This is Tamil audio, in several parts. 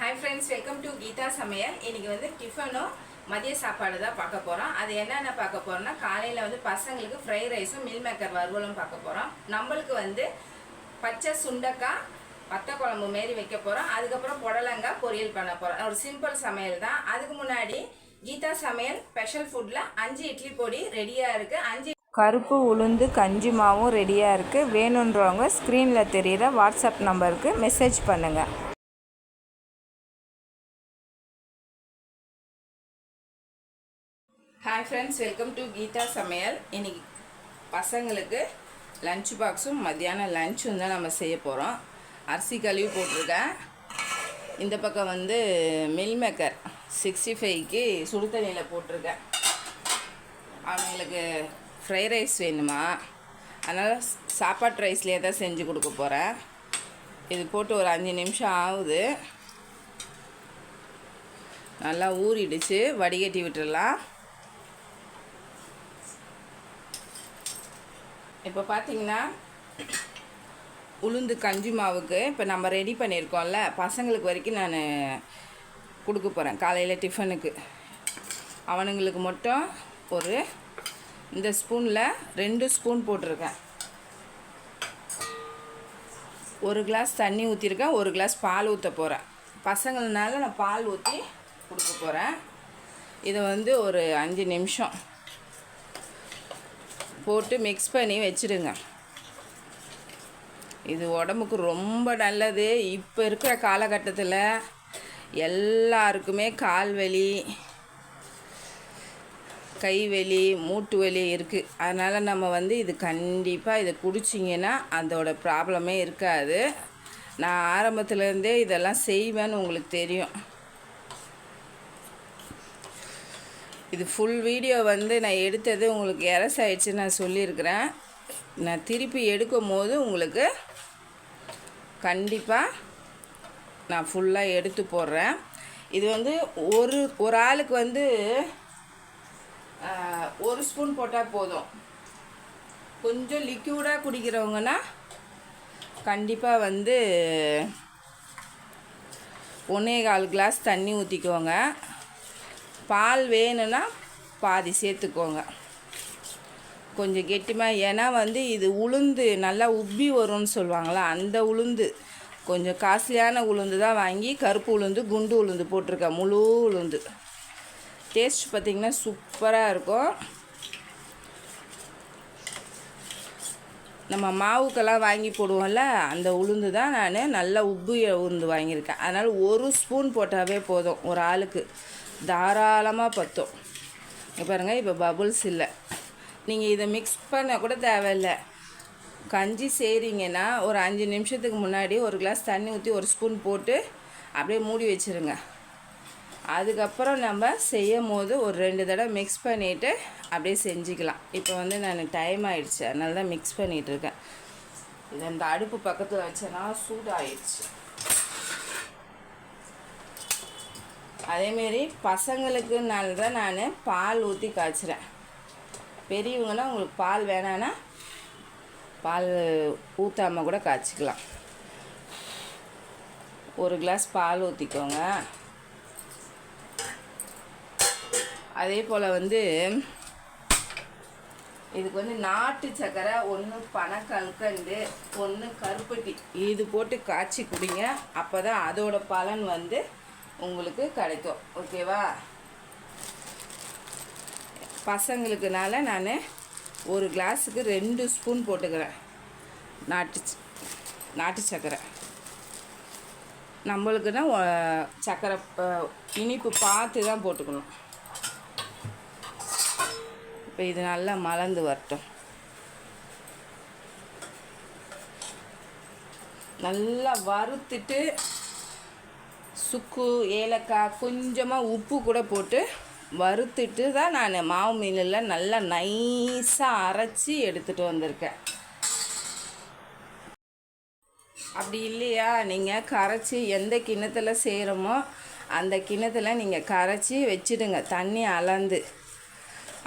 Hi friends welcome to Geetha சமையல் இன்னைக்கு வந்து டிஃபனும் மதிய சாப்பாடு தான் பார்க்க போகிறோம் அது என்னென்ன பார்க்க போகிறோம்னா காலையில் வந்து பசங்களுக்கு ஃப்ரைட் ரைஸும் மில் மேக்கர் வறுவலும் பார்க்க போகிறோம் நம்மளுக்கு வந்து பச்சை சுண்டக்காய் வத்த குழம்பு மாரி வைக்க போகிறோம் அதுக்கப்புறம் புடலங்காய் பொரியல் பண்ண போகிறோம் ஒரு சிம்பிள் சமையல் தான். அதுக்கு முன்னாடி கீதா சமையல் ஸ்பெஷல் ஃபுட்டில் அஞ்சு இட்லி பொடி ரெடியாக இருக்குது அஞ்சு கருப்பு உளுந்து கஞ்சி மாவும் ரெடியாக இருக்குது வேணுன்றவங்க ஸ்க்ரீனில் தெரிகிற வாட்ஸ்அப் நம்பருக்கு மெசேஜ் பண்ணுங்கள் hi friends welcome to Geetha சமையல் இன்னைக்கு பசங்களுக்கு லஞ்ச் பாக்ஸும் மத்தியானம் லஞ்சும் தான் நம்ம செய்ய போகிறோம் அரிசி கழுவி போட்டிருக்கேன். இந்த பக்கம் வந்து மில் மேக்கர் சிக்ஸ்டி ஃபைவ்க்கு சுடு தண்ணியில் போட்டிருக்கேன். அவங்களுக்கு ஃப்ரைட் ரைஸ் வேணுமா? அதனால் சாப்பாட்டு ரைஸ்லேயே தான் செஞ்சு கொடுக்க போகிறேன் இது போட்டு ஒரு அஞ்சு நிமிஷம் ஆகுது. நல்லா ஊறிடுச்சு. வடிகட்டி விட்டுடலாம் இப்போ பார்த்தீங்கன்னா உளுந்து கஞ்சி மாவுக்கு இப்போ நம்ம ரெடி பண்ணியிருக்கோம்ல பசங்களுக்கு வரைக்கும் நான் கொடுக்க போகிறேன் காலையில் டிஃபனுக்கு அவனுங்களுக்கு மட்டும் ஒரு இந்த ஸ்பூனில் ரெண்டு ஸ்பூன் போட்டிருக்கேன். ஒரு கிளாஸ் தண்ணி ஊற்றிருக்கேன் ஒரு கிளாஸ் பால் ஊற்ற போகிறேன் பசங்கள்னால நான் பால் ஊற்றி கொடுக்க போகிறேன் இதை வந்து ஒரு அஞ்சு நிமிஷம் போட்டு மிக்ஸ் பண்ணி வச்சுடுங்க. இது உடம்புக்கு ரொம்ப நல்லது. இப்போ இருக்கிற காலகட்டத்தில் எல்லாருக்குமே கால் வலி கை வலி மூட்டு வலி இருக்குது அதனால் நம்ம வந்து இது கண்டிப்பாக இதை குடிச்சிங்கன்னா அதோட ப்ராப்ளமே இருக்காது. நான் ஆரம்பத்துலேருந்தே இதெல்லாம் செய்வேன்னு உங்களுக்கு தெரியும். இது ஃபுல் வீடியோ வந்து நான் எடுத்தது உங்களுக்கு எரஸ் ஆயிடுச்சு நான் சொல்லியிருக்கிறேன். நான் திருப்பி எடுக்கும் போது உங்களுக்கு கண்டிப்பாக நான் ஃபுல்லாக எடுத்து போடுறேன். இது வந்து ஒரு ஒரு ஆளுக்கு வந்து ஒரு ஸ்பூன் போட்டால் போதும். கொஞ்சம் லிக்யூடாக குடிக்கிறவங்கன்னா கண்டிப்பாக வந்து ஒன்றே கால் கிளாஸ் தண்ணி ஊற்றிக்கோங்க பால் வேணும்னா பாதி சேர்த்துக்கோங்க. கொஞ்சம் கெட்டிமாக ஏன்னா வந்து இது உளுந்து நல்லா உப்பி வரும்னு சொல்லுவாங்களா அந்த உளுந்து. கொஞ்சம் காஸ்ட்லியான உளுந்து தான் வாங்கி கருப்பு உளுந்து குண்டு உளுந்து போட்டிருக்கேன் முழு உளுந்து. டேஸ்ட் பார்த்திங்கன்னா சூப்பராக இருக்கும். நம்ம மாவுக்கெல்லாம் வாங்கி போடுவோம்ல அந்த உளுந்து தான் நான் நல்லா உப்பு உளுந்து வாங்கியிருக்கேன். அதனால் ஒரு ஸ்பூன் போட்டாவே போதும் ஒரு ஆளுக்கு. தாராளமாக பத்தும். இங்க பாருங்கள் இப்போ பபுள்ஸ் இல்லை. நீங்கள் இதை மிக்ஸ் பண்ண கூட தேவையில்லை. கஞ்சி செய்கிறீங்கன்னா ஒரு அஞ்சு நிமிஷத்துக்கு முன்னாடி ஒரு கிளாஸ் தண்ணி ஊற்றி ஒரு ஸ்பூன் போட்டு அப்படியே மூடி வச்சுருங்க. அதுக்கப்புறம் நம்ம செய்யும் போது ஒரு ரெண்டு தடவை மிக்ஸ் பண்ணிவிட்டு அப்படியே செஞ்சுக்கலாம். இப்போ வந்து நான் டைம் ஆகிடுச்சு அதனால தான் மிக்ஸ் பண்ணிகிட்டு இருக்கேன். இது அந்த அடுப்பு பக்கத்தில் வச்சேன்னா சூடாயிடுச்சு. அதேமாரி பசங்களுக்குனால தான் நான் பால் ஊற்றி காய்ச்சுறேன். பெரியவங்கன்னா உங்களுக்கு பால் வேணான்னா பால் ஊற்றாமல் கூட காய்ச்சிக்கலாம். ஒரு கிளாஸ் பால் ஊற்றிக்கோங்க அதே போல் வந்து இதுக்கு வந்து நாட்டு சக்கரை ஒன்று பனக்கல்கண்டு ஒன்று கருப்பட்டி. இது போட்டு காய்ச்சி குடிங்க. அப்போ தான் அதோட பலன் வந்து உங்களுக்கு கிடைக்கும். ஓகேவா பசங்களுக்குனால நான் ஒரு கிளாஸுக்கு ரெண்டு ஸ்பூன் போட்டுக்கிறேன். நாட்டு நாட்டு சர்க்கரை நம்மளுக்குன்னா ஒ- சக்கரை இனிப்பு பார்த்து தான் போட்டுக்கணும். இப்போ இது நல்லா மலர்ந்து வரட்டும். நல்லா வறுத்துட்டு சுக்கு ஏலக்காய் கொஞ்சமாக உப்பு கூட போட்டு வறுத்துட்டு தான் நான் மாவு மீனில் நல்லா நைஸாக அரைச்சி எடுத்துகிட்டு வந்திருக்கேன். அப்படி இல்லையா? நீங்கள் கரைச்சி எந்த கிண்ணத்தில் செய்கிறோமோ அந்த கிண்ணத்தில் நீங்கள் கரைச்சி வச்சிடுங்க. தண்ணி அளந்து.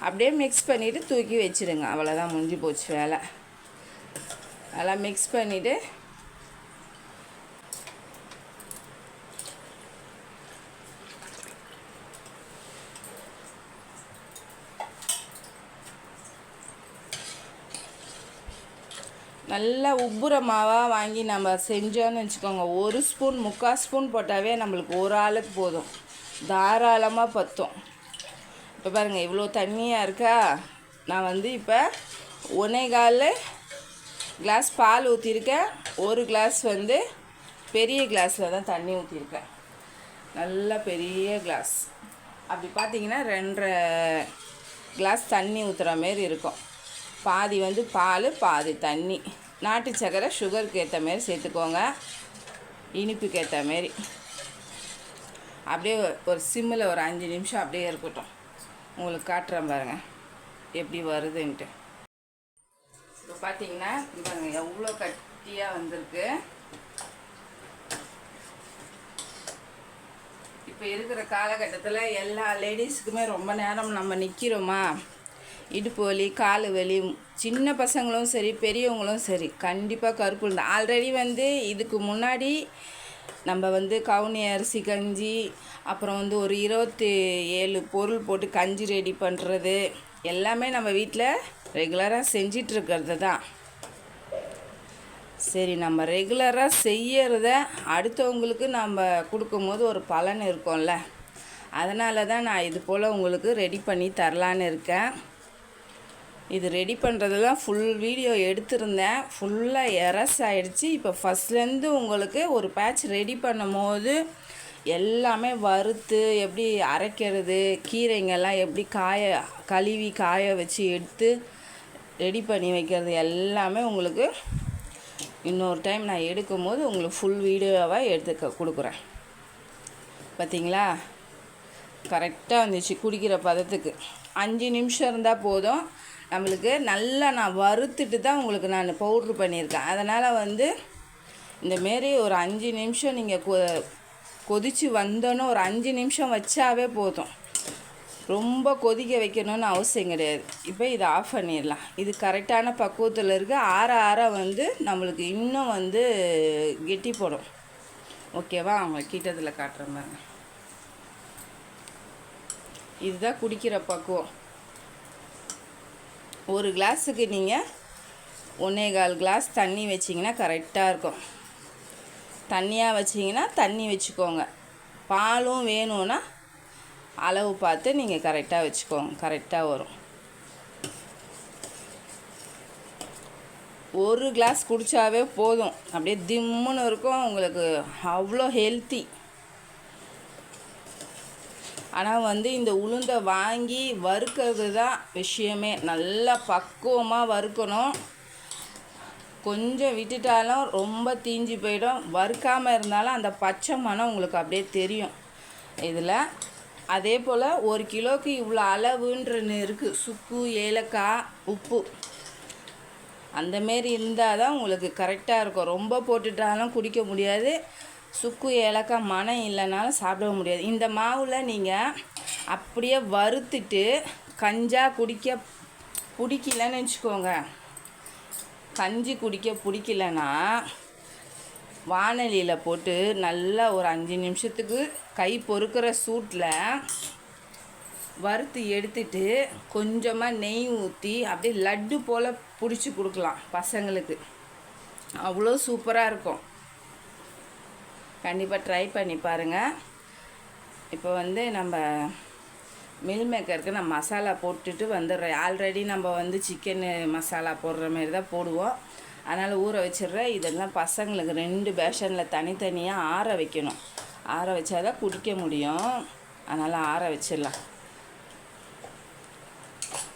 அப்படியே மிக்ஸ் பண்ணிவிட்டு தூக்கி வச்சிடுங்க. அவ்வளோதான் முடிஞ்சு போச்சு வேலை. நல்லா மிக்ஸ் பண்ணிவிட்டு நல்லா உப்புற மாவாக வாங்கி நம்ம செஞ்சோன்னு வச்சுக்கோங்க. ஒரு ஸ்பூன் முக்கால் ஸ்பூன் போட்டாவே நம்மளுக்கு ஒரு ஆளுக்கு போதும். தாராளமாக பத்தும். இப்போ பாருங்கள் இவ்வளோ தண்ணியாக இருக்கா? நான் வந்து இப்போ ஒன்னே கால் கிளாஸ் பால் ஊற்றிருக்கேன் ஒரு கிளாஸ் வந்து பெரிய கிளாஸில் தான் தண்ணி ஊற்றிருக்கேன் நல்ல பெரிய கிளாஸ் அப்படி பார்த்தீங்கன்னா ரெண்டரை கிளாஸ் தண்ணி ஊற்றுற மாரி இருக்கும். பாதி வந்து பால் பாதி தண்ணி. நாட்டு சக்கரை சுகருக்கு ஏற்ற மாரி சேர்த்துக்கோங்க. இனிப்புக்கு ஏற்ற மாரி அப்படியே ஒரு சிம்மில் ஒரு அஞ்சு நிமிஷம் அப்படியே இருக்கட்டும். உங்களுக்கு காட்டுறேன் பாருங்கள் எப்படி வருதுன்ட்டு. இப்போ பார்த்தீங்கன்னா பாருங்க எவ்வளோ கட்டியாக வந்திருக்கு. இப்போ இருக்கிற காலகட்டத்தில் எல்லா லேடிஸுக்குமே ரொம்ப நேரம் நம்ம நிற்கிறோமா இடுப்பு வலி கால் வலி சின்ன பசங்களும் சரி பெரியவங்களும் சரி கண்டிப்பாக கருப்பு தான். ஆல்ரெடி வந்து இதுக்கு முன்னாடி நம்ம வந்து கவுனி அரிசி கஞ்சி அப்புறம் வந்து ஒரு இருபத்தி ஏழு பொருள் போட்டு கஞ்சி ரெடி பண்ணுறது எல்லாமே நம்ம வீட்டில் ரெகுலராக செஞ்சிட்ருக்கிறது தான். சரி நம்ம ரெகுலராக செய்யறத அடுத்தவங்களுக்கு நம்ம கொடுக்கும்போது ஒரு பலன் இருக்கும்ல. அதனால தான் நான் இது போல் உங்களுக்கு ரெடி பண்ணி தரலான்னு இருக்கேன். இது ரெடி பண்ணுறதுலாம் ஃபுல் வீடியோ எடுத்திருந்தேன். ஃபுல்லாக எரஸ் ஆகிடுச்சி இப்போ ஃபஸ்ட்லேருந்து உங்களுக்கு ஒரு பேட்ச் ரெடி பண்ணும் போது எல்லாமே வறுத்து எப்படி அரைக்கிறது கீரைங்கெல்லாம் எப்படி காய கழுவி காய வச்சு எடுத்து ரெடி பண்ணி வைக்கிறது எல்லாமே உங்களுக்கு இன்னொரு டைம் நான் எடுக்கும்போது உங்களுக்கு ஃபுல் வீடியோவாக எடுத்து கொடுக்குறேன். பார்த்தீங்களா கரெக்டாக வந்துச்சு குடிக்கிற பதத்துக்கு. அஞ்சு நிமிஷம் இருந்தால் போதும். நம்மளுக்கு நல்லா நான் வறுத்துட்டு தான் உங்களுக்கு நான் பவுட்ரு பண்ணியிருக்கேன். அதனால் வந்து இந்தமாரி ஒரு அஞ்சு நிமிஷம் நீங்கள் கொ கொதித்து வந்தோன்னே ஒரு அஞ்சு நிமிஷம் வச்சாவே போதும். ரொம்ப கொதிக்க வைக்கணும்னு அவசியம் கிடையாது. இப்போ இதை ஆஃப் பண்ணிடலாம். இது கரெக்டான பக்குவத்தில் இருக்குது ஆற ஆற வந்து நம்மளுக்கு இன்னும் வந்து கெட்டி போடும். ஓகேவா அவங்க கிட்டத்தில் காட்டுற மாதிரி. இதுதான் குடிக்கிற பக்குவம். ஒரு கிளாஸுக்கு நீங்கள் ஒன்றே கால் கிளாஸ் தண்ணி வச்சிங்கன்னா கரெக்டாக இருக்கும். தண்ணியாக வச்சிங்கன்னா தண்ணி வச்சுக்கோங்க. பாலும் வேணும்னா அளவு பார்த்து நீங்கள் கரெக்டாக வச்சுக்கோங்க. கரெக்டாக வரும். ஒரு கிளாஸ் குடித்தாவே போதும். அப்படியே திம்முன்னு இருக்கும். உங்களுக்கு அவ்வளோ ஹெல்த்தி ஆனால் வந்து இந்த உளுந்தை வாங்கி வறுக்கிறது தான் விஷயமே. நல்லா பக்குவமாக வறுக்கணும். கொஞ்சம் விட்டுட்டாலும் ரொம்ப தீஞ்சு போயிடும். வறுக்காமல் இருந்தாலும் அந்த பச்சை மணம் உங்களுக்கு அப்படியே தெரியும். இதில் அதே போல் ஒரு கிலோக்கு இவ்வளோ அளவுன்றன்னு இருக்குது சுக்கு ஏலக்காய் உப்பு. அந்த மாரி இருந்தால் தான் உங்களுக்கு கரெக்டாக இருக்கும். ரொம்ப போட்டுட்டாலும் குடிக்க முடியாது. சுக்கு ஏலக்காய் மனம் இல்லைனாலும் சாப்பிட முடியாது. இந்த மாவில் நீங்கள் அப்படியே வறுத்துட்டு கஞ்சா குடிக்க பிடிக்கலன்னு வச்சுக்கோங்க. கஞ்சி குடிக்க பிடிக்கலன்னா வானலியில் போட்டு நல்லா ஒரு அஞ்சு நிமிஷத்துக்கு கை பொறுக்கிற சூட்டில் வறுத்து எடுத்துட்டு கொஞ்சமாக நெய் ஊற்றி அப்படியே லட்டு போல் பிடிச்சி கொடுக்கலாம் பசங்களுக்கு. அவ்வளோ சூப்பராக இருக்கும். கண்டிப்பாக ட்ரை பண்ணி பாருங்கள் இப்போ வந்து நம்ம மில் மேக்கருக்கு நான் மசாலா போட்டுட்டு வந்துடுறேன் ஆல்ரெடி நம்ம வந்து சிக்கனு மசாலா போடுற மாதிரி தான் போடுவோம். அதனால் ஊற வச்சிடுறேன். இதெல்லாம் பசங்களுக்கு ரெண்டு பேஷனில் தனித்தனியாக ஆற வைக்கணும். ஆற வச்சாதான் குடிக்க முடியும். அதனால் ஆற வச்சிடலாம்.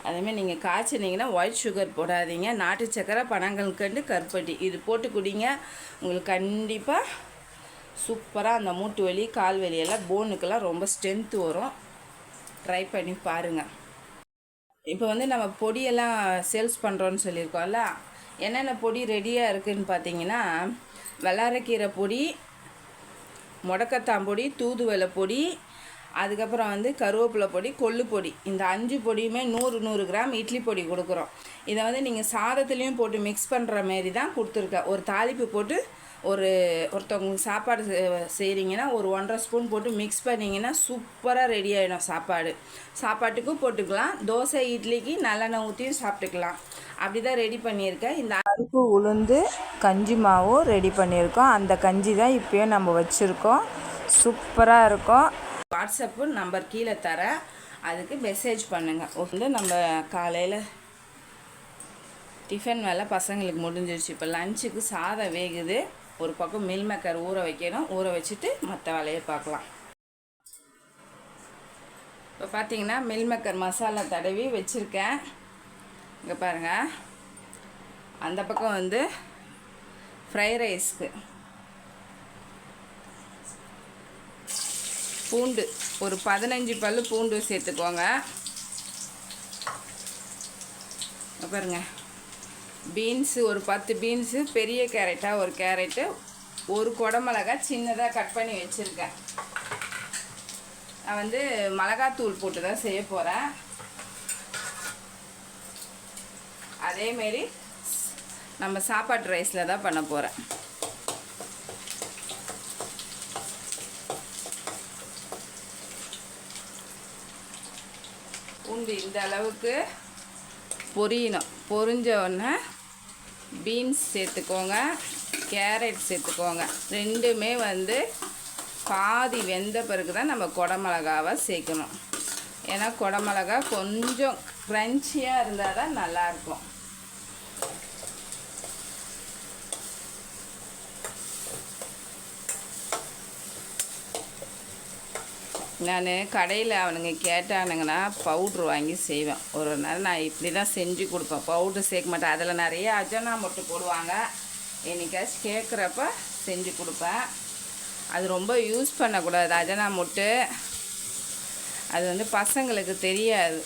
அதேமாதிரி நீங்கள் காய்ச்சினீங்கன்னா ஒயிட் சுகர் போடாதீங்க. நாட்டு சக்கரை பனங்கல்கண்டு கருப்பட்டி இது போட்டு குடிங்க. உங்களுக்கு கண்டிப்பாக சூப்பராக அந்த மூட்டு வலி கால் வலி எல்லாம் போனுக்கெல்லாம் ரொம்ப ஸ்ட்ரென்த்து வரும். ட்ரை பண்ணி பாருங்கள் இப்போ வந்து நம்ம பொடியெல்லாம் சேல்ஸ் பண்ணுறோன்னு சொல்லியிருக்கோம்ல என்னென்ன பொடி ரெடியாக இருக்குதுன்னு பார்த்தீங்கன்னா வெள்ளாரக்கீரை பொடி முடக்கத்தாம்பொடி பொடி தூதுவளை பொடி அதுக்கப்புறம் வந்து கருவேப்பிலை பொடி கொள்ளு பொடி. இந்த அஞ்சு பொடியுமே நூறு நூறு கிராம் இட்லி பொடி கொடுக்குறோம். இதை வந்து நீங்கள் சாதத்துலேயும் போட்டு மிக்ஸ் பண்ணுற மாரி தான் கொடுத்துருக்கேன் ஒரு தாளிப்பு போட்டு ஒரு ஒருத்தவங்களுக்கு சாப்பாடு செ- செய்கிறீங்கன்னா ஒரு ஒன்றரை ஸ்பூன் போட்டு மிக்ஸ் பண்ணிங்கன்னா சூப்பராக ரெடி ஆகிடும் சாப்பாடு. சாப்பாட்டுக்கும் போட்டுக்கலாம். தோசை இட்லிக்கு நல்லெண்ணெய் ஊற்றியும் சாப்பிட்டுக்கலாம். அப்படி தான் ரெடி பண்ணியிருக்கேன். இந்த அறுப்பு உளுந்து கஞ்சி மாவும் ரெடி பண்ணியிருக்கோம். அந்த கஞ்சி தான் இப்போயும் நம்ம வச்சுருக்கோம். சூப்பராக இருக்கும். வாட்ஸ்அப்பு நம்பர் கீழே தரேன். அதுக்கு மெசேஜ் பண்ணுங்கள் வந்து நம்ம காலையில் டிஃபன் வேலை பசங்களுக்கு முடிஞ்சிருச்சு. இப்போ லஞ்சுக்கு சாதம் வேகுது. ஒரு பக்கம் மில் மேக்கர் ஊற வைக்கணும். ஊற வச்சுட்டு மற்ற வேலையை பார்க்கலாம். இப்போ பார்த்தீங்கன்னா மில் மேக்கர் மசாலா தடவி வச்சுருக்கேன். இங்கே பாருங்கள் அந்த பக்கம் வந்து ஃப்ரை ரைஸ்க்கு பூண்டு ஒரு பதினஞ்சு பல்லு பூண்டு சேர்த்துக்கோங்க. பாருங்கள் பாருங்க. பீன்ஸு ஒரு பத்து பீன்ஸு பெரிய கேரட்டாக ஒரு கேரட்டு ஒரு குடமிளகா சின்னதாக கட் பண்ணி வச்சுருக்கேன். நான் வந்து மிளகாத்தூள் போட்டு தான் செய்ய போகிறேன் அதேமாரி நம்ம சாப்பாட்டு ரைஸில் தான் பண்ண போகிறேன் பூண்டு இந்த அளவுக்கு பொரியணும். பொரிஞ்ச உடனே பீன்ஸ் சேர்த்துக்கோங்க கேரட் சேர்த்துக்கோங்க. ரெண்டுமே வந்து பாதி வெந்த பிறகு தான் நம்ம குடமிளகாவை சேர்க்கணும். ஏன்னா குடமிளகா கொஞ்சம் க்ரன்ச்சியாக இருந்தால் தான் நல்லாயிருக்கும். நான் கடையில் அவனுங்க கேட்டானுங்கன்னா பவுட்ரு வாங்கி செய்வேன். ஒரு நாள் நான் இப்படி தான் செஞ்சு கொடுப்பேன். பவுட்ரு சேர்க்க மாட்டேன். அதில் நிறைய அஜனா மொட்டு போடுவாங்க. என்னைக்காச்சும் கேட்குறப்ப செஞ்சு கொடுப்பேன். அது ரொம்ப யூஸ் பண்ணக்கூடாது. அஜனா மொட்டு. அது வந்து பசங்களுக்கு தெரியாது.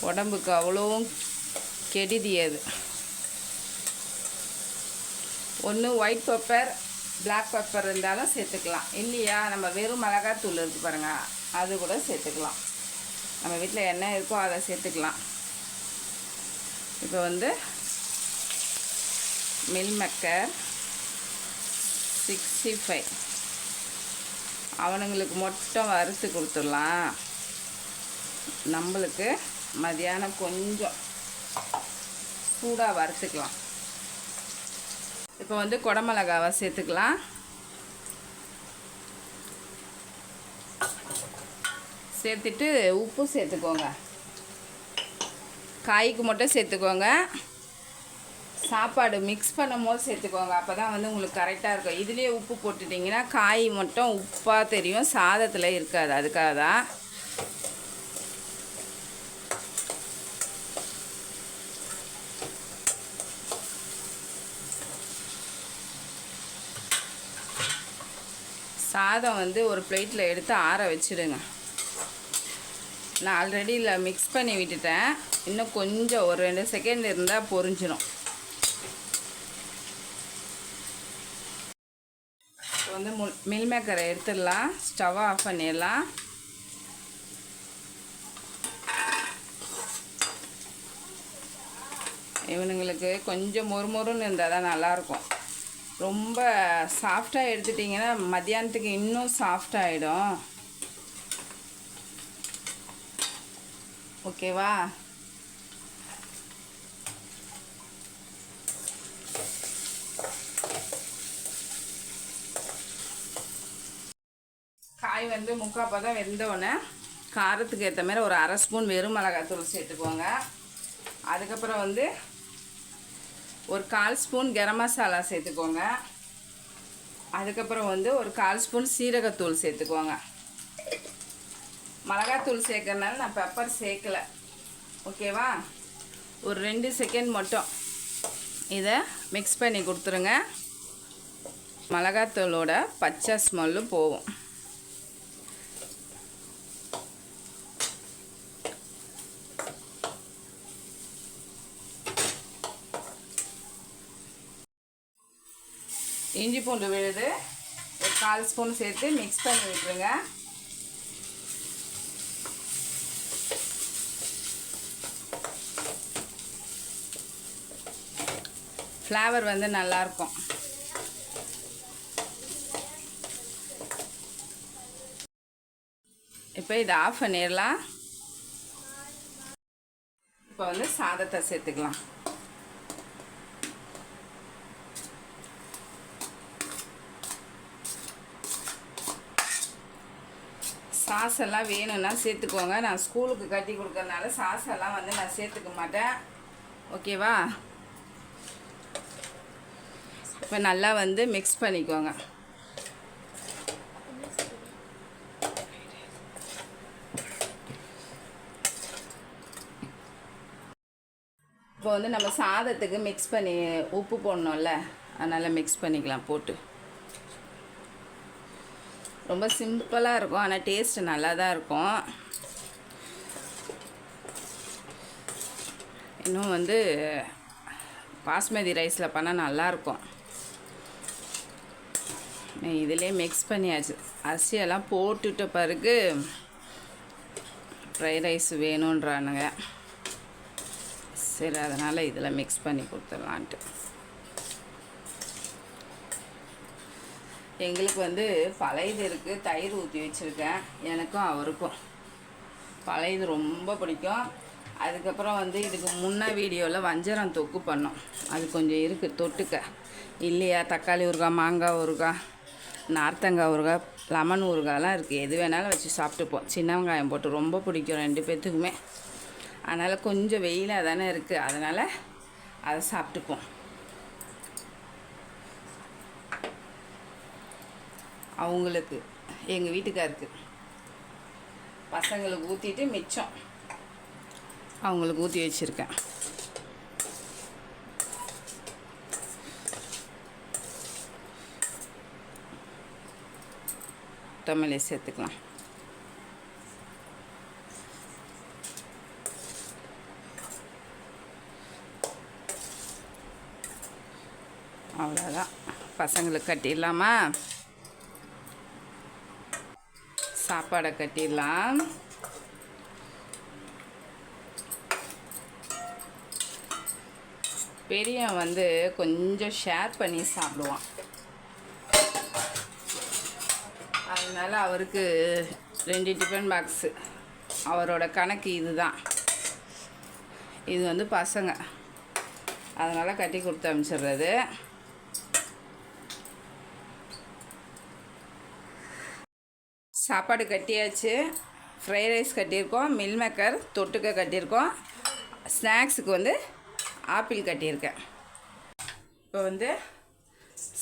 உடம்புக்கு அவ்வளோவும் கெடுதி அது. ஒன்று ஒயிட் பெப்பர் பிளாக் பெப்பர் இருந்தாலும் சேர்த்துக்கலாம். இல்லையா? நம்ம வெறும் மிளகாத்தூள் இருக்குது பாருங்கள் அது கூட சேர்த்துக்கலாம். நம்ம வீட்டில் என்ன இருக்கோ அதை சேர்த்துக்கலாம். இப்போ வந்து மில் மக்கர் சிக்ஸ்டி ஃபைவ். அவனுங்களுக்கு மட்டும் வறுத்து கொடுத்துடலாம். நம்மளுக்கு மதியானம் கொஞ்சம் சூடாக வறுத்துக்கலாம். இப்போ வந்து குடமிளகாவை சேர்த்துக்கலாம். சேர்த்துட்டு உப்பு சேர்த்துக்கோங்க. காய்க்கு மட்டும் சேர்த்துக்கோங்க. சாப்பாடு மிக்ஸ் பண்ணும் போது சேர்த்துக்கோங்க. அப்போ தான் வந்து உங்களுக்கு கரெக்டாக இருக்கும். இதுலேயே உப்பு போட்டுட்டிங்கன்னா காய் மட்டும் உப்பாக தெரியும். சாதத்தில் இருக்காது. அதுக்காக தான் சாதம் வந்து ஒரு பிளேட்டில் எடுத்து ஆற வச்சிடுங்க. நான் ஆல்ரெடி இல்லை மிக்ஸ் பண்ணி விட்டுட்டேன். இன்னும் கொஞ்சம் ஒரு ரெண்டு செகண்ட் இருந்தால் பொரிஞ்சிடும் இப்போ வந்து முல் மில் மேக்கரை எடுத்துடலாம். ஸ்டவ் ஆஃப் பண்ணிடலாம். இவனுங்களுக்கு கொஞ்சம் மொறுமொறுன்னு இருந்தால் தான் நல்லாயிருக்கும். ரொம்ப சாஃப்டாக எடுத்துட்டிங்கன்னா மத்தியானத்துக்கு இன்னும் சாஃப்டாகிடும் ஓகேவா காய் வந்து முக்கால் பதம் வெந்தோடனே காரத்துக்கு ஏற்ற மாதிரி ஒரு அரை ஸ்பூன் வெறும் மிளகாத்தூள் சேர்த்துக்கோங்க. அதுக்கப்புறம் வந்து ஒரு கால் ஸ்பூன் கரம் மசாலா சேர்த்துக்கோங்க. அதுக்கப்புறம் வந்து ஒரு கால் ஸ்பூன் சீரகத்தூள் சேர்த்துக்கோங்க. மிளகாத்தூள் சேர்க்கறதுனால நான் பெப்பர் சேர்க்கல. ஓகேவா? ஒரு ரெண்டு செகண்ட் மட்டும். இதை மிக்ஸ் பண்ணி கொடுத்துருங்க. மிளகாத்தூளோட பச்சை ஸ்மெல்லு போகும். பூண்டு விழுது. ஒரு கால் ஸ்பூன் சேர்த்து மிக்ஸ் பண்ணி விட்டுருங்க. ஃப்ளேவர் வந்து நல்லாயிருக்கும் இப்போ இதை ஆஃப் பண்ணிடலாம். இப்போ வந்து சாதத்தை சேர்த்துக்கலாம். சாஸ் எல்லாம் வேணும்னா சேர்த்துக்கோங்க. நான் ஸ்கூலுக்கு கட்டி கொடுக்கறனால சாஸ் எல்லாம் வந்து நான் சேர்த்துக்க மாட்டேன். ஓகேவா? இப்போ நல்லா வந்து மிக்ஸ் பண்ணிக்கோங்க. இப்போ வந்து நம்ம சாதத்துக்கு மிக்ஸ் பண்ணி உப்பு போடணும்ல. அதனால் மிக்ஸ் பண்ணிக்கலாம் போட்டு. ரொம்ப சிம்பிளாக இருக்கும் ஆனால் டேஸ்ட் நல்லா தான் இருக்கும். இன்னும் வந்து பாஸ்மதி ரைஸில் பண்ணால் நல்லாயிருக்கும் இதிலே மிக்ஸ் பண்ணியாச்சு. அரிசியெல்லாம் போட்டுட்ட பிறகு ஃப்ரைட் ரைஸ் வேணுன்றானுங்க சரி அதனால் இதில் மிக்ஸ் பண்ணி கொடுத்துடலான்ட்டு. எங்களுக்கு வந்து பழையது இருக்குது தயிர் ஊற்றி வச்சுருக்கேன். எனக்கும் அவருக்கும். பழையது ரொம்ப பிடிக்கும். அதுக்கப்புறம் வந்து இதுக்கு முன்ன வீடியோவில் வஞ்சரம் தொக்கு பண்ணோம். அது கொஞ்சம் இருக்குது தொட்டுக்க. இல்லையா? தக்காளி ஊறுகாய் மாங்காய் ஊறுகாய் நார்த்தங்காய் ஊறுகாய் லெமன் ஊறுகாயெலாம் இருக்குது எது வேணாலும் வச்சு சாப்பிட்டுப்போம். சின்ன வெங்காயம் போட்டு ரொம்ப பிடிக்கும் ரெண்டு பேர்த்துக்குமே அதனால் கொஞ்சம் வெயிலாக தானே இருக்குது அதனால் அதை சாப்பிட்டுப்போம். அவங்களுக்கு எங்கள் வீட்டுக்காருக்கு. பசங்களுக்கு ஊற்றிட்டு மிச்சம். அவங்களுக்கு ஊற்றி வச்சுருக்கேன். கொத்தமல்லி சேர்த்துக்கலாம். அவ்வளோதான் பசங்களுக்கு கட்டிடலாமா சாப்பாடை கட்டிடலாம். பெரியவன் வந்து கொஞ்சம் ஷேர் பண்ணி சாப்பிடுவான். அதனால் அவருக்கு ரெண்டு டிஃபன் பாக்ஸு அவரோட கணக்கு இதுதான். இது வந்து பசங்க. அதனால் கட்டி கொடுத்து அனுப்பிச்சிடுறது சாப்பாடு கட்டியாச்சு. ஃப்ரைட் ரைஸ் கட்டியிருக்கோம் மில் மேக்கர் தொட்டுக்க கட்டியிருக்கோம். ஸ்நாக்ஸுக்கு வந்து ஆப்பிள் கட்டியிருக்கேன். இப்போ வந்து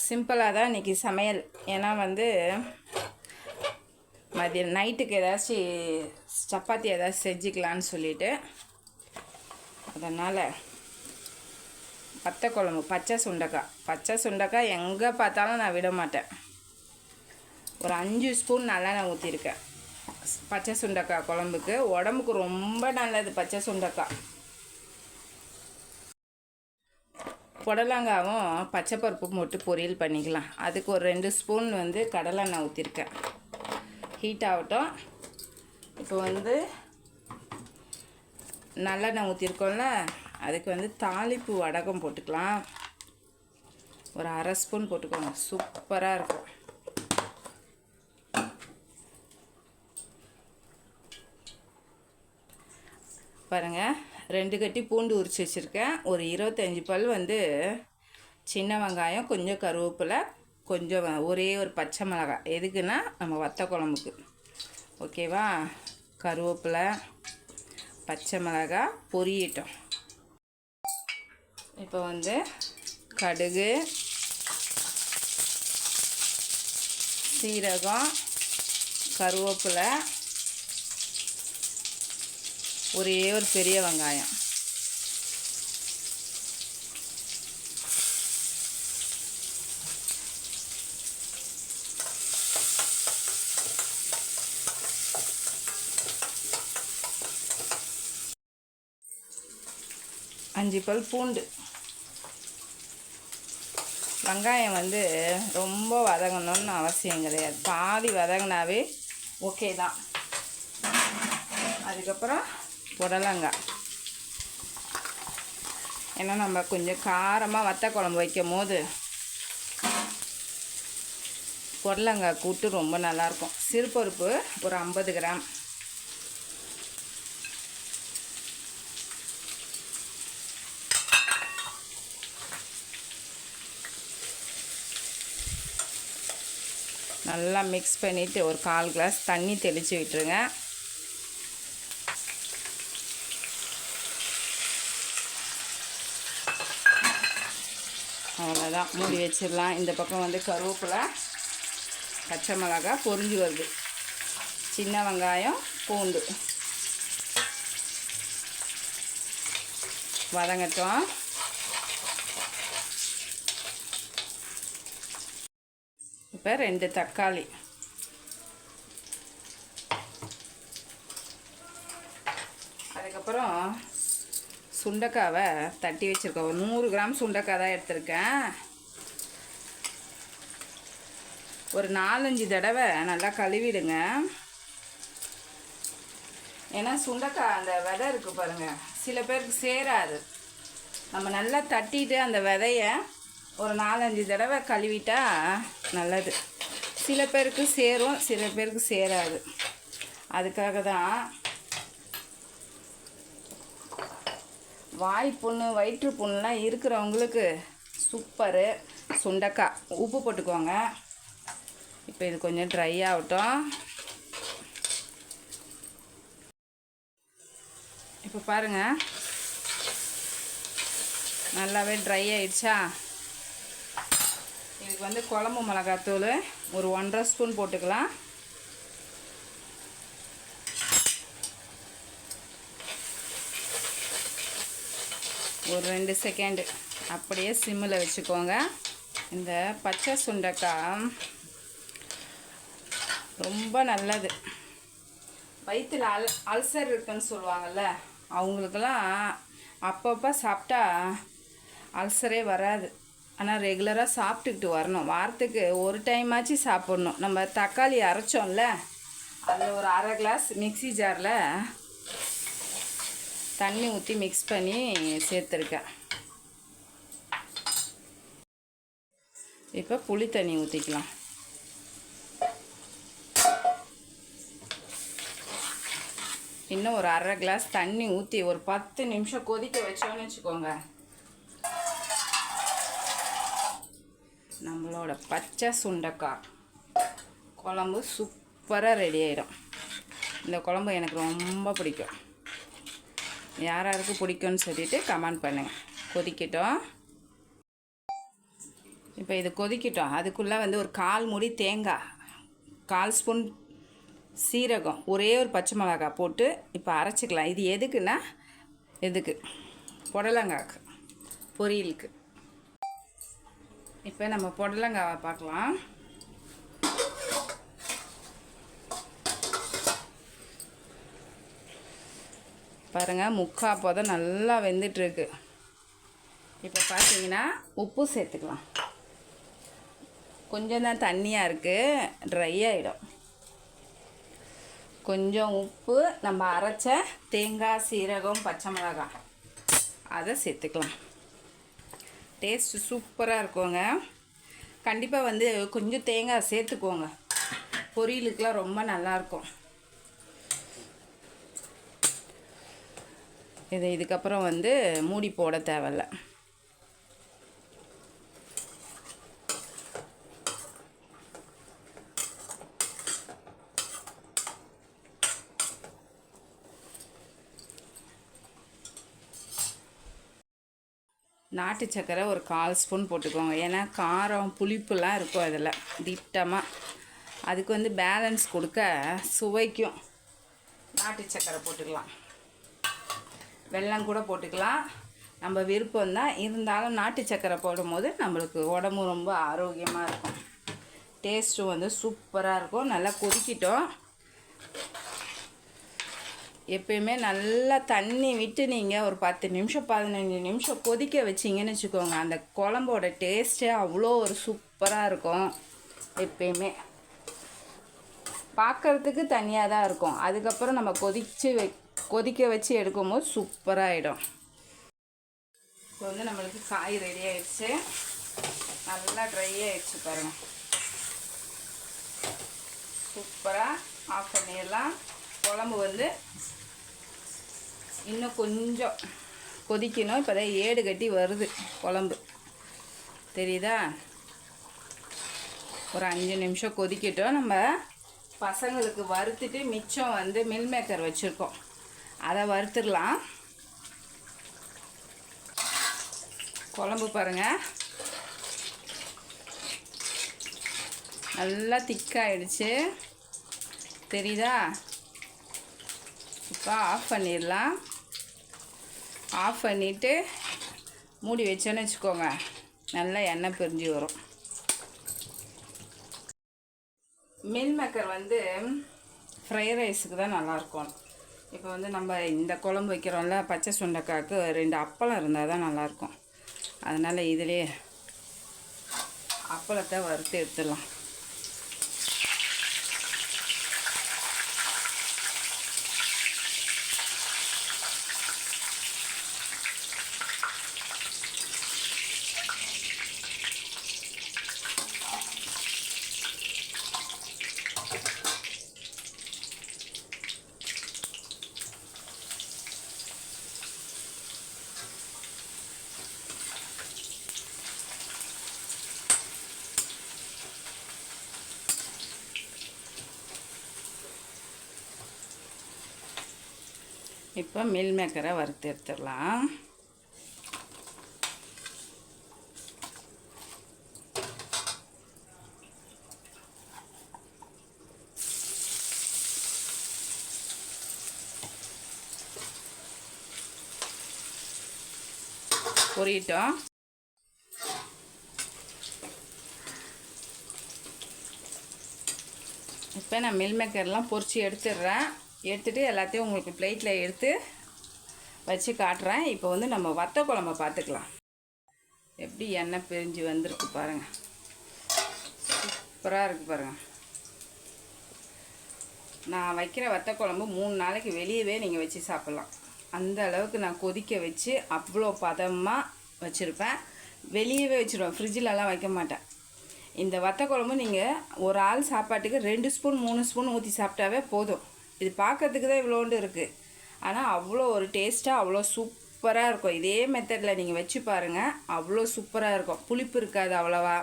சிம்பிளாக தான் இன்றைக்கி சமையல். ஏன்னா வந்து மதியம் நைட்டுக்கு ஏதாச்சும் சப்பாத்தி ஏதாச்சும் செஞ்சுக்கலான்னு சொல்லிட்டு அதனால் பத்த குழம்பு பச்சை சுண்டக்காய். பச்சை சுண்டக்காய் எங்கே பார்த்தாலும் நான் விட மாட்டேன். ஒரு அஞ்சு ஸ்பூன் நல்லெண்ணெய் ஊற்றிருக்கேன் பச்சை சுண்டக்காய் குழம்புக்கு. உடம்புக்கு ரொம்ப நல்லது பச்சை சுண்டக்காய். புடலங்காவும் பச்சை பருப்பு போட்டு பொரியல் பண்ணிக்கலாம். அதுக்கு ஒரு ரெண்டு ஸ்பூன் வந்து கடலெண்ணெய் ஊற்றிருக்கேன் ஹீட் ஆகட்டும். இப்போ வந்து நல்லெண்ணெய் ஊற்றிருக்கோம்ல அதுக்கு வந்து தாளிப்பு வடகம் போட்டுக்கலாம். ஒரு அரை ஸ்பூன் போட்டுக்கோங்க. சூப்பராக இருக்கும். பாருங்கள் ரெண்டு கட்டி பூண்டு உரிச்சு வச்சுருக்கேன். ஒரு இருபத்தஞ்சி பல் வந்து சின்ன வெங்காயம் கொஞ்சம் கருவேப்பிலை கொஞ்சம் ஒரே ஒரு பச்சை மிளகாய். எதுக்குன்னா நம்ம வத்த குழம்புக்கு. ஓகேவா? கருவேப்பிலை பச்சை மிளகாய் பொரியட்டும். இப்போ வந்து கடுகு சீரகம் கருவேப்பிலை ஒரே ஒரு பெரிய வெங்காயம். அஞ்சு பல் பூண்டு. வெங்காயம் வந்து ரொம்ப வதங்கணும்னு அவசியம் கிடையாது. பாதி வதங்கினாவே ஓகே தான். அதுக்கப்புறம் புடலங்காய். ஏன்னா நம்ம கொஞ்சம் காரமாக வத்த குழம்பு வைக்கும் போது புடலங்காய் கூட்டு ரொம்ப நல்லாயிருக்கும். சிறுபருப்பு ஒரு ஐம்பது கிராம். நல்லா மிக்ஸ் பண்ணிவிட்டு ஒரு கால் கிளாஸ் தண்ணி தெளித்து விட்டுருங்க அவ்வளோதான் மூடி வச்சிடலாம். இந்த பக்கம் வந்து கருவேப்பிலை பச்சை மிளகாய் பொரிஞ்சு வருது. சின்ன வெங்காயம் பூண்டு. வதங்கட்டும். இப்போ ரெண்டு தக்காளி. அதுக்கப்புறம் சுண்டக்காவை தட்டி வச்சுருக்கோம். ஒரு நூறு கிராம் சுண்டக்காய் தான் எடுத்திருக்கேன். ஒரு நாலஞ்சு தடவை நல்லா கழுவிடுங்க. ஏன்னா சுண்டக்காய் அந்த விதை இருக்குது பாருங்கள் சில பேருக்கு சேராது. நம்ம நல்லா தட்டிட்டு அந்த விதைய ஒரு நாலஞ்சு தடவை கழுவிட்டா நல்லது. சில பேருக்கு சேரும் சில பேருக்கு சேராது. அதுக்காக தான் வாய் புண்ணு வயிற்று புண்ணுலாம் இருக்கிறவங்களுக்கு சூப்பரு சுண்டக்காய். உப்பு போட்டுக்கோங்க. இப்போ இது கொஞ்சம் ட்ரை ஆகட்டும். இப்போ பாருங்கள் நல்லாவே ட்ரை ஆயிடுச்சா? இதுக்கு வந்து குழம்பு மிளகாத்தூள் ஒரு ஒன்றரை ஸ்பூன் போட்டுக்கலாம். ஒரு ரெண்டு செகண்டு அப்படியே சிம்மில் வச்சுக்கோங்க. இந்த பச்சை சுண்டைக்காய் ரொம்ப நல்லது. வயிற்றில் அல் அல்சர் இருக்குன்னு சொல்லுவாங்கள்ல அவங்களுக்கெல்லாம் அப்பப்போ சாப்பிட்டா அல்சரே வராது. ஆனால் ரெகுலராக சாப்பிட்டுக்கிட்டு வரணும். வாரத்துக்கு ஒரு டைமாச்சும் சாப்பிட்ணும். நம்ம தக்காளி அரைச்சோம்ல அதில் ஒரு அரை கிளாஸ் மிக்ஸி ஜாரில் தண்ணி ஊற்றி மிக்ஸ் பண்ணி சேர்த்துருக்கேன். இப்போ புளி தண்ணி ஊற்றிக்கலாம் இன்னும் ஒரு அரை கிளாஸ் தண்ணி ஊற்றி ஒரு பத்து நிமிஷம் கொதிக்க வச்சோன்னு வச்சுக்கோங்க. நம்மளோட பச்சை சுண்டைக்காய். குழம்பு சூப்பராக ரெடி ஆயிடும். இந்த குழம்பு எனக்கு ரொம்ப பிடிக்கும். யார் யாருக்கு பிடிக்கும்னு சொல்லிட்டு கமெண்ட் பண்ணுங்கள் கொதிக்கட்டும். இப்போ இது கொதிக்கட்டும். அதுக்குள்ளே வந்து ஒரு கால் முடி தேங்காய். கால் ஸ்பூன் சீரகம் ஒரே ஒரு பச்சை மிளகாய் போட்டு இப்போ அரைச்சிக்கலாம். இது எதுக்குன்னா எதுக்கு? புடலங்காய்க்கு பொரியலுக்கு. இப்போ நம்ம புடலங்காவை பார்க்கலாம். பாருங்கள் முக்கால் போதும் நல்லா வெந்துட்டுருக்கு. இப்போ பார்த்தீங்கன்னா உப்பு சேர்த்துக்கலாம். கொஞ்சம் தான் தண்ணியாக இருக்குது ட்ரை ஆகிடும் கொஞ்சம் உப்பு நம்ம அரைச்ச தேங்காய் சீரகம் பச்சை மிளகாய். அதை சேர்த்துக்கலாம். டேஸ்ட்டு சூப்பராக இருக்குங்க. கண்டிப்பாக வந்து கொஞ்சம் தேங்காய் சேர்த்துக்கோங்க. பொரியலுக்கெலாம் ரொம்ப நல்லாயிருக்கும். இது இதுக்கப்புறம் வந்து மூடி போட தேவையில்ல. நாட்டு சக்கரை ஒரு கால் ஸ்பூன் போட்டுக்கோங்க ஏன்னா காரம் புளிப்புலாம் இருக்கும் அதில் திட்டமாக அதுக்கு வந்து பேலன்ஸ் கொடுக்க சுவைக்கும். நாட்டு சக்கரை போட்டுக்கலாம். வெல்லம் கூட போட்டுக்கலாம். நம்ம விருப்பம் தான். இருந்தாலும் நாட்டு சக்கரை போடும்போது நம்மளுக்கு உடம்பு ரொம்ப ஆரோக்கியமாக இருக்கும். டேஸ்ட்டும் வந்து சூப்பராக இருக்கும். நல்லா கொதிக்கிட்டோம். எப்பயுமே நல்லா தண்ணி விட்டு நீங்கள் ஒரு பத்து நிமிஷம் பதினஞ்சு நிமிஷம் கொதிக்க வச்சிங்கன்னு வச்சுக்கோங்க. அந்த குழம்போட டேஸ்ட்டே அவ்வளோ ஒரு சூப்பராக இருக்கும் எப்பயுமே. பார்க்கறதுக்கு தனியாக தான் இருக்கும். அதுக்கப்புறம் நம்ம கொதிச்சு வை கொதிக்க வச்சு எடுக்கும்போது சூப்பராகிடும் இப்போ வந்து நம்மளுக்கு காய் ரெடி ஆயிடுச்சு. நல்லா ட்ரை ஆயிடுச்சு பாருங்கள் சூப்பராக ஆஃப் பண்ணிடலாம் குழம்பு வந்து இன்னும் கொஞ்சம் கொதிக்கணும். இப்போ தான் ஏடு கட்டி வருது குழம்பு. தெரியுதா? ஒரு அஞ்சு நிமிஷம் கொதிக்கட்டும். நம்ம பசங்களுக்கு வறுத்துட்டு மிச்சம் வந்து மில் மேக்கர் வச்சுருக்கோம். அதை வறுத்துடலாம். குழம்பு பாருங்கள் நல்லா திக்காயிடுச்சு தெரியுதா? இப்போ ஆஃப் பண்ணிடலாம். ஆஃப் பண்ணிவிட்டு மூடி வச்சோன்னு வச்சுக்கோங்க. நல்லா எண்ணெய் பிரிஞ்சு வரும். மில் மேக்கர் வந்து ஃப்ரை ரைஸுக்கு தான் நல்லாயிருக்கும். இப்போ வந்து நம்ம இந்த குழம்பு வைக்கிறோம்ல பச்சை சுண்டைக்காய்க்கு ரெண்டு அப்பளம் இருந்தால் தான் நல்லாயிருக்கும். அதனால் இதிலே அப்பளத்தை வறுத்து எடுத்துடலாம். இப்போ மில் மேக்கரை வறுத்து எடுத்துடலாம். பொரியட்டும் இப்போ நான் மில் மேக்கர்லாம் பொரிச்சு எடுத்துடுறேன். எடுத்துகிட்டு எல்லாத்தையும் உங்களுக்கு பிளேட்டில் எடுத்து வச்சு காட்டுறேன். இப்போ வந்து நம்ம வத்த குழம்ப பார்த்துக்கலாம். எப்படி எண்ணெய் பிரிஞ்சு வந்திருக்கு பாருங்கள் சூப்பராக இருக்குது பாருங்கள் நான் வைக்கிற வத்த குழம்பு மூணு நாளைக்கு வெளியவே நீங்கள் வச்சு சாப்பிட்லாம். அந்த அளவுக்கு நான் கொதிக்க வச்சு அவ்வளோ பதமாக வச்சுருப்பேன். வெளியவே வச்சுருவேன். ஃப்ரிட்ஜிலலாம் வைக்க மாட்டேன். இந்த வத்த குழம்பு நீங்கள் ஒரு ஆள் சாப்பாட்டுக்கு ரெண்டு ஸ்பூன் மூணு ஸ்பூன் ஊற்றி சாப்பிட்டாவே போதும். இது பார்க்கறதுக்கு தான் இவ்வளோண்டு இருக்குது ஆனால் அவ்வளோ ஒரு டேஸ்ட்டாக அவ்வளோ சூப்பராக இருக்கும். இதே மெத்தடில் நீங்கள் வச்சு பாருங்கள் அவ்வளோ சூப்பராக இருக்கும். புளிப்பு இருக்காது அவ்வளோவா.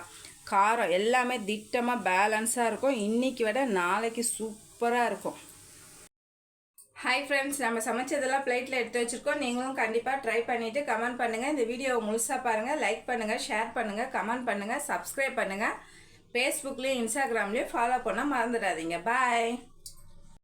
காரம் எல்லாமே திட்டமாக பேலன்ஸாக இருக்கும். இன்றைக்கி விட நாளைக்கு சூப்பராக இருக்கும். ஹாய் ஃப்ரெண்ட்ஸ் நம்ம சமைச்சதெல்லாம் பிளேட்டில் எடுத்து வச்சுருக்கோம். நீங்களும் கண்டிப்பாக ட்ரை பண்ணிவிட்டு கமெண்ட் பண்ணுங்கள் இந்த வீடியோவை முழுசாக பாருங்கள் லைக் பண்ணுங்கள் ஷேர் பண்ணுங்கள் கமெண்ட் பண்ணுங்கள் சப்ஸ்கிரைப் பண்ணுங்கள் ஃபேஸ்புக்லேயும் இன்ஸ்டாகிராம்லேயும் ஃபாலோ பண்ண மறந்துடாதீங்க. பாய்